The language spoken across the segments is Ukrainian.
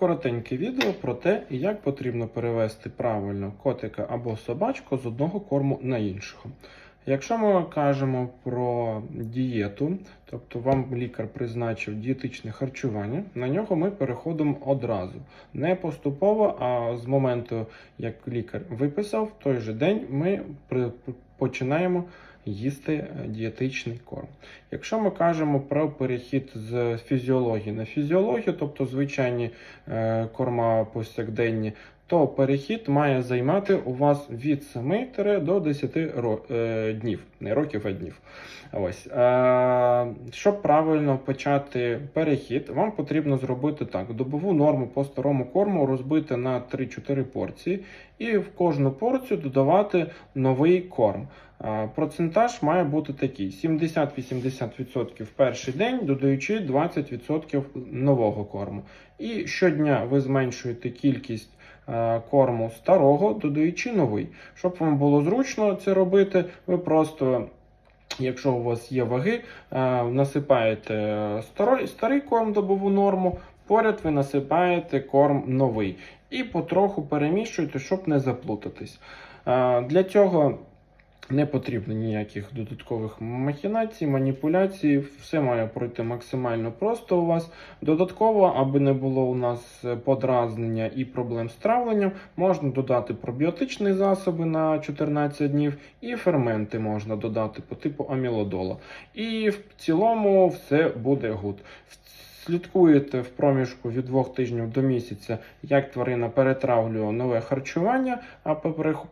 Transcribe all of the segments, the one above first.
Коротеньке відео про те, як потрібно перевести правильно котика або собачку з одного корму на іншого. Якщо ми кажемо про дієту, тобто вам лікар призначив дієтичне харчування, на нього ми переходимо одразу. Не поступово, а з моменту, як лікар виписав, в той же день ми починаємо їсти е, дієтичний корм. Якщо ми кажемо про перехід з фізіології на фізіологію, тобто звичайні е, корма повсякденні, то перехід має займати у вас від 7 до 10 ро- е, днів, не років, а днів. Ось. Щоб правильно почати перехід, вам потрібно зробити так: добову норму по старому корму розбити на 3-4 порції, і в кожну порцію додавати новий корм. Процентаж має бути такий: 70-80% в перший день, додаючи 20% нового корму. І щодня ви зменшуєте кількість корму старого, додаючи новий. Щоб вам було зручно це робити, ви просто. Якщо у вас є ваги, насипаєте старий, старий корм добову норму, поряд ви насипаєте корм новий і потроху перемішуєте, щоб не заплутатись. Для цього не потрібно ніяких додаткових махінацій, маніпуляцій. Все має пройти максимально просто у вас. Додатково, аби не було у нас подразнення і проблем з травленням, можна додати пробіотичні засоби на 14 днів, і ферменти можна додати по типу амілодола. І в цілому все буде гуд. Слідкуєте в проміжку від двох тижнів до місяця, як тварина перетравлює нове харчування, а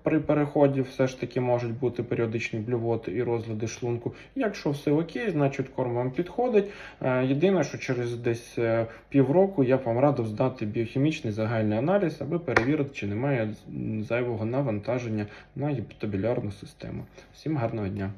при переході все ж таки можуть бути періодичні блювоти і розлади шлунку. Якщо все окей, значить корм вам підходить. Е, Єдине, що через десь е, півроку я б вам радив здати біохімічний загальний аналіз, аби перевірити, чи немає зайвого навантаження на гіпотобілярну систему. Всім гарного дня!